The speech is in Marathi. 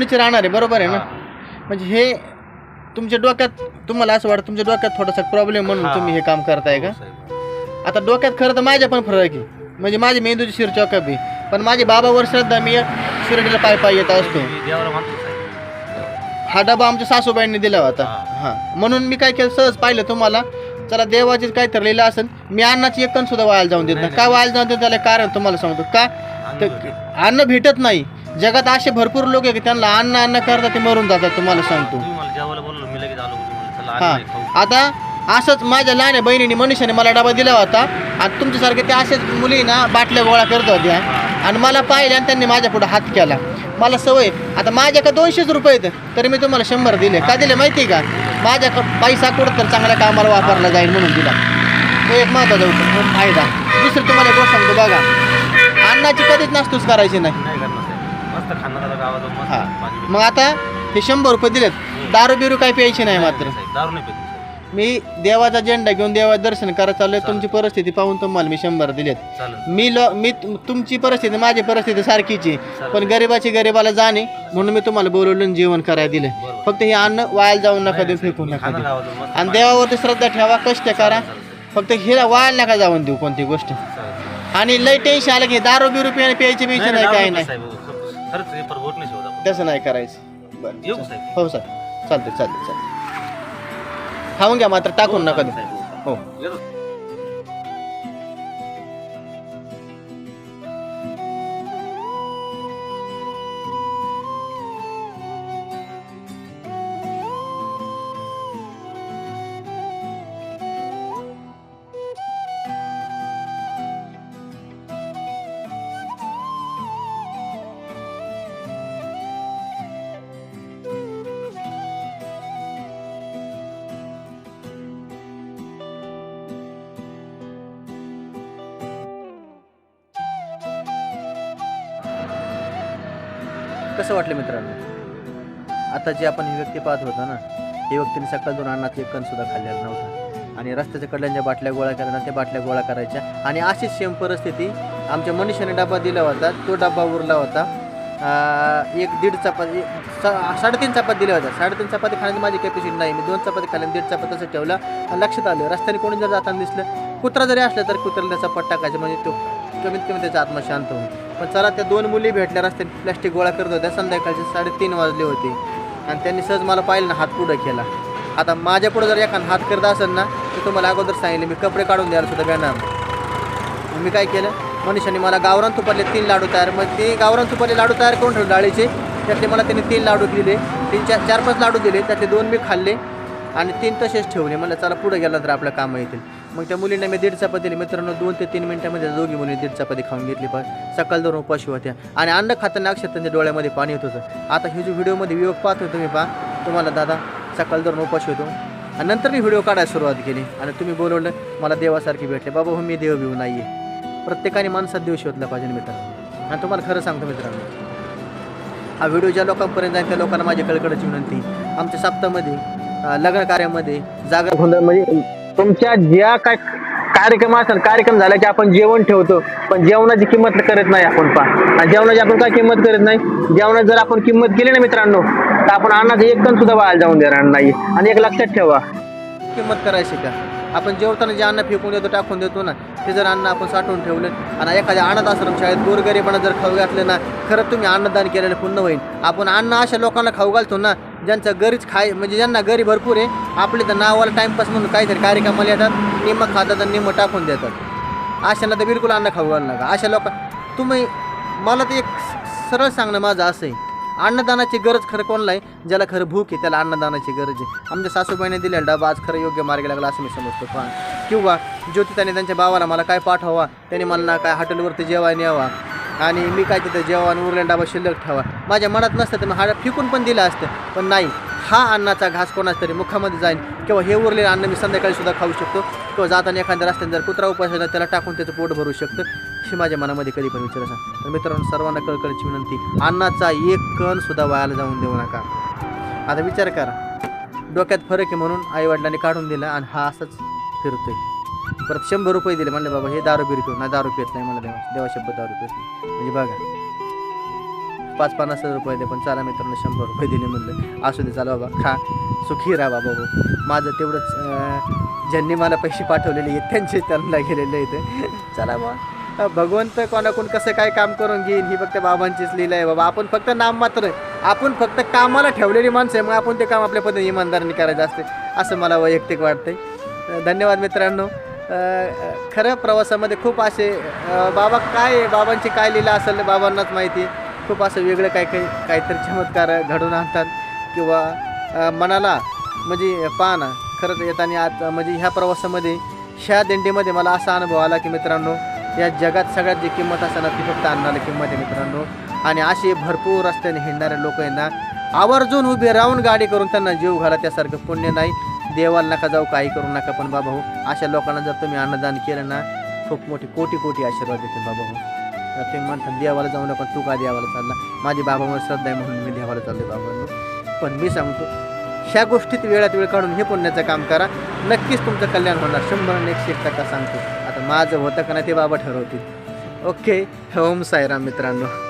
जेवणीचे राहणार आहे बरोबर आहे ना? म्हणजे हे तुमच्या डोक्यात तुम्हाला असं वाटतं तुमच्या डोक्यात थोडासा प्रॉब्लेम म्हणून. तुम्ही हे काम करताय का? हो. आता डोक्यात खरं तर माझ्या पण फरक आहे. म्हणजे माझी मेंदूची शिर चॉकअप आहे. पण माझे बाबा वर श्रद्धा मी शिर्डीला पाय पाय येत असतो. हा डबा आमच्या सासूबाईंनी दिला होता. हा. म्हणून मी काय केलं सहज पाहिलं तुम्हाला. चला देवाचे काय ठरलेलं असेल मी अन्नाची एक कण सुद्धा वायाला जाऊन देत नाही, का वायाला जाऊन देत त्याला कारण तुम्हाला सांगतो. का? तर. अन्न भेटत नाही. जगात असे भरपूर लोक आहे की त्यांना अन्न अन्न करता ते मरून जातात तुम्हाला सांगतो. तुम्ही मला जेवायला बोललो मी लगेच आलो घरी म्हणलं, चला हा. अन्न नाही खाऊ. आता असंच माझ्या लहान बहिणीने मनीषाने मला डबा दिला होता. आणि तुमच्यासारखे ते असेच मुली ना बाटल्या गोळा करत होत्या. आणि मला पाहिले आणि त्यांनी माझ्या पुढे हात केला. मला सवय आता माझ्याकडे दोनशेच रुपये आहेत? तरी मी तुम्हाला शंभर दिले. का दिले माहिती आहे का? माझ्याकडे पैसा कुठं तर चांगल्या कामाला वापरला जाईल म्हणून दिला. तो एक महत्त्वाचा उप- फायदा. दुसरं तुम्हाला एक गोष्ट सांगतो बघा. अन्नाची कधीच नास्तूस करायची नाही. नाही करणार. साहेब मस्त खाणार आता गावात जाऊन मस्त हा. पाणी मग आता हे शंभर रुपये दिलेत. दारू बिरू काही प्यायची नाही मात्र. साहेब, दारू नाही पित मी, साहेब. मी देवाचा झेंडा घेऊन देवाचं दर्शन करायला चाललोय. तुमची परिस्थिती पाहून तुम्हाला मी शंभर दिलेत. चालेल. मी लो मी तुमची परिस्थिती माझी परिस्थिती सारखीची. पण गरिबाची गरिबाला जाणे म्हणून मी तुम्हाला बोलवलं आणि जेवण करायला दिलं. फक्त हे अन्न वायाला जाऊन नका देऊ नाही, फेकू मी नका खाणार देऊ. गावात जाऊन मस्त आणि देवावरती श्रद्धा ठेवा कष्ट करा. फक्त हिला वायाला नका जाऊन देऊ कोणती गोष्ट. चालेल. आणि लय टेन्शन आलं की दारू बिरू पिणे प्यायची नाही, प्यायची नाही, दारू काय नाही, नाही साहेब, हो, खरंच हे परवडत नाही शेवट आपण. तसं नाही करायचं. बरं येऊ का, साहेब. हो सर चालते चालते चालते खाऊन घ्या मात्र टाकून नका देऊ. हो. येतो. कसं वाटलं मित्रांनो? आता जे आपण ही व्यक्ती पाहत होतो ना ही व्यक्तीने सकाळ दोन अन्नात एक कण सुद्धा खाल्लेला नव्हता. आणि रस्त्याच्या कडल्यांच्या बाटल्या गोळा करायला त्या बाटल्या गोळा करायच्या. आणि अशीच सेम परिस्थिती आमच्या मनुष्याने डबा दिला होता तो डबा उरला होता. एक दीड चपाती साडेतीन चपाती दिल्या होत्या. साडेतीन चपाती खाण्याची माझी कॅपॅसिटी नाही. मी दोन चपाती खाल्ल्या दीड चपाती तसं ठेवला. लक्षात आलं रस्त्याने कोणी जर जाताना दिसलं कुत्रा जरी असला तर कुत्र्याला त्याचा पट टाकायचा म्हणजे तो कमीत कमी त्याचा आत्मा शांत होईल पण चला त्या दोन मुली भेटल्या रस्त्यात प्लॅस्टिक गोळा करत होत्या. संध्याकाळचे साडेतीन वाजले होते. आणि त्यांनी सहज मला पाहिलं ना हात पुढं केला. आता माझ्या पुढं जर एखादा हात करत असेल ना तर तुम्हाला अगोदर सांगितलं मी कपडे काढून द्यायला सुद्धा बॅनर मी काय केलं? मनुष्याने मला गावरान तुपातले तीन लाडू तयार मग ते गावरान तुपातले लाडू तयार करून ठेवले डाळीचे. त्यातले मला त्यांनी तीन लाडू दिले. तीन चार चार पाच लाडू दिले. त्यातले दोन मी खाल्ले. आणि तीन तसेच ठेवले. म्हणलं चला पुढे गेलं तर आपलं कामं येतील. मग त्या मुलींना मी दीड चपाती दिली. मित्रांनो दोन ते तीन मिनिटामध्ये दोघी मुली दीड चपाती खाऊन घेतली पण सकाळ दोन उपाशी होत्या. आणि अन्न खाताना अक्षर त्यांच्या डोळ्यामध्ये पाणी येत होतं. आता हे जो व्हिडिओमध्ये विवेक पाहतो तुम्ही पहा. तुम्हाला दादा सकाळ दोन उपाशी होतो. आणि नंतर मी व्हिडिओ काढायला सुरुवात केली. आणि तुम्ही बोलवलं मला देवासारखी भेटले. बाबा हो मी देव भिऊ नाही आहे प्रत्येकाने माणसात देव शोधला पाहिजे मित्रांनो. आणि तुम्हाला खरं सांगतो मित्रांनो हा व्हिडिओ ज्या लोकांपर्यंत जाईल त्या लोकांना माझी कळकळची विनंती. आमच्या सप्तामध्ये लग्न कार्यामध्ये जागर म्हणजे तुमच्या ज्या काय कार्यक्रम असेल कार्यक्रम झाला की आपण जेवण ठेवतो. पण जेवणाची किंमत करत नाही आपण पा आणि जेवणाची आपण काय किंमत करत नाही? जेवणाची जर आपण किंमत केली ना मित्रांनो तर आपण अन्नाचं एक कण सुद्धा वाया जाऊन देणार नाही. आणि एक लक्षात ठेवा. किंमत करायची का? आपण जेवताना जे अन्न फेकून देतो टाकून देतो ना ते जर अन्न आपण साठवून ठेवलं आणि एखाद्या अनाथ आश्रम शाळेत गोरगरिबांना जर खाऊ घातलं ना खरंच तुम्ही अन्नदान केलेलं पुण्य होईल. आपण अन्न अशा लोकांना खाऊ घालतो ना ज्यांचं घरीच खाय म्हणजे ज्यांना घरी भरपूर आहे आपले तर नावाला टाईमपास म्हणून काहीतरी कार्यक्रमाला येतात निम्म खातात आणि निम्म टाकून देतात. अशांना तर बिलकुल अन्न खाऊ घालू नका. अशा लोक तुम्ही मला तर एक सरळ सांगणं माझं असं आहे. अन्नदानाची गरज खरं कोणला आहे? ज्याला खरं भूक आहे त्याला अन्नदानाची गरज आहे. आमच्या सासूबाईने दिलेला डबा आज खरं योग्य मार्गी लागला असं मी समजतो. पण किंवा ज्योतिताने त्यांच्या भावाला मला काय पाठवा त्याने मला ना काय हॉटेलवरती जेवाय न्यावा आणि मी काय तिथं जेवण उरलेला डबा शिल्लक ठेवा. माझ्या मनात नसतं तर मी हा फिकून पण दिलं असतं. पण नाही हा अन्नाचा घास कोणाच तरी मुखामध्ये जाईल किंवा हे उरलेलं अन्न मी संध्याकाळी सुद्धा खाऊ शकतो. किंवा जाताना एखाद्या रस्त्याने जर कुत्रा उपास त्याला टाकून त्याचं पोट भरू शकतं. अशी माझ्या मनामध्ये कधी पण विचार असा. तर मित्रांनो सर्वांना कळकळीची विनंती अन्नाचा एक कण सुद्धा वायाला जाऊन देऊ नका. आता विचार करा. डोक्यात फरक आहे म्हणून आईवडिलांनी काढून दिला आणि हा असाच फिरतोय. परत शंभर रुपये दिले म्हणले बाबा हे दारू बिरू पिऊ. नाही दारू पित नाही मला देवा. देवा शब्द दारू पित नाही. म्हणजे बघा. पाच पन्नास हजार रुपये दे पण चला मित्रांनो शंभर रुपये दिले म्हणलं. असू दे चला बाबा खा. सुखी राहा बाबा. माझं तेवढंच ज्यांनी मला पैसे पाठवलेले आहेत त्यांचे त्यांना गेलेले आहेत. चला बा भगवंत कोणाकडून कसं काय काम करून घेईन? ही फक्त बाबांचीच लीला आहे बाबा. आपण फक्त नाम मात्र आपण फक्त कामाला ठेवलेली माणसं आहे मग आपण ते काम आपल्या पद्धतीने इमानदारीने करायचं असते. असं मला वैयक्तिक वाटतंय. धन्यवाद मित्रांनो. खरं प्रवासामध्ये खूप असे बाबा काय बाबांची काय लीला असेल बाबांनाच माहिती खूप असं वेगळं काय काही काहीतरी चमत्कार घडून आणतात. किंवा मनाला म्हणजे पान खरंच येताना आज म्हणजे ह्या प्रवासामध्ये ह्या दिंडीमध्ये मला असा अनुभव आला की मित्रांनो या जगात सगळ्यात जी किंमत असेल ना ती फक्त अन्नाला किंमत आहे मित्रांनो. आणि असे भरपूर रस्त्याने हिंडणारे लोक आहे ना आवर्जून उभे राहून गाडी करून त्यांना जीव घाला त्यासारखं पुण्य नाही. देवाला नका जाऊ काही करू नका पण बाबा हो अशा लोकांना जर तुम्ही अन्नदान केलं ना खूप मोठी कोटी कोटी आशीर्वाद देते बाबा हो. तुम्ही म्हणता देवाला जाऊ नका तू का देवाला चालला? माझी बाबावर श्रद्धा आहे म्हणून मी देवाला चाललो बाबा. पण मी सांगतो ह्या गोष्टीत वेळात वेळ काढून हे पुण्याचं काम करा. नक्कीच तुमचं कल्याण होणार. शंभर आणि एकशे एक टक्का सांगतो. माझं होतं का नाही ते बाबा ठरवतील. ओके ओम साईराम मित्रांनो.